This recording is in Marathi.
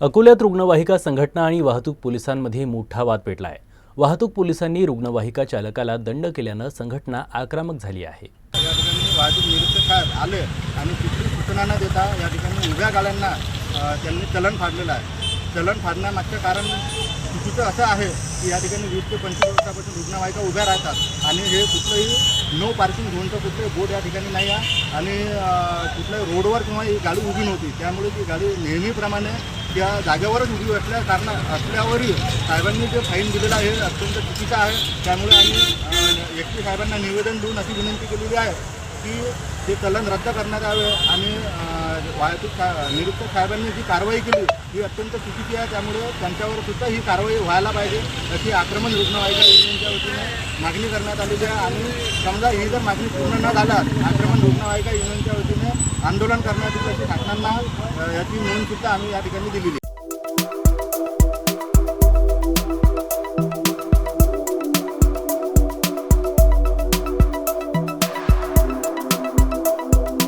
अकोल्यात रुग्णवाहिका संघटना आणि वाहतूक पोलिसांमध्ये मोठा वाद पेटला आहे वाहतूक पोलिसांनी रुग्णवाहिका चालकाला दंड केल्यानं संघटना आक्रमक झाली आहे. या ठिकाणी वाहतूक निरीक्षक आले आणि कुठली सूचना न देता या ठिकाणी उभ्या गाड्यांना त्यांनी चलन फाडलेलं आहे. चलन फाडण्यामागचं कारण चुकीचं असं आहे की या ठिकाणी वीस ते पंचवीस वर्षापासून रुग्णवाहिका उभ्या राहतात. आणि हे कुठलंही नो पार्किंग झोनचं कुठलंही बोर्ड या ठिकाणी नाही आहे. आणि कुठल्याही रोडवर किंवा ही गाडी उभी नव्हती. त्यामुळे ती गाडी नेहमीप्रमाणे त्या जागेवरच उभी असल्या कारण असल्यावरही साहेबांनी जे फाईन दिलेलं आहे हे अत्यंत चुकीचं आहे. त्यामुळे आम्ही एस साहेबांना निवेदन देऊन अशी विनंती केलेली आहे. की ते चलन रद्द करण्यात यावे आणि वाहतूक सा- साहेबांनी जी कारवाई केली ही अत्यंत चुकीची आहे. त्यामुळे त्यांच्यावर सुद्धा ही कारवाई व्हायला पाहिजे अशी आक्रमण रुग्णवाहिका युनियनच्या वतीने मागणी करण्यात आलेली आहे. आणि समजा ही जर मागणी पूर्ण न झाल्यास आक्रमण रुग्णवाहिका युनियनच्या वतीने आंदोलन करण्यात येईल अशी घटनांना याची नोंद सुद्धा आम्ही या ठिकाणी दिलेली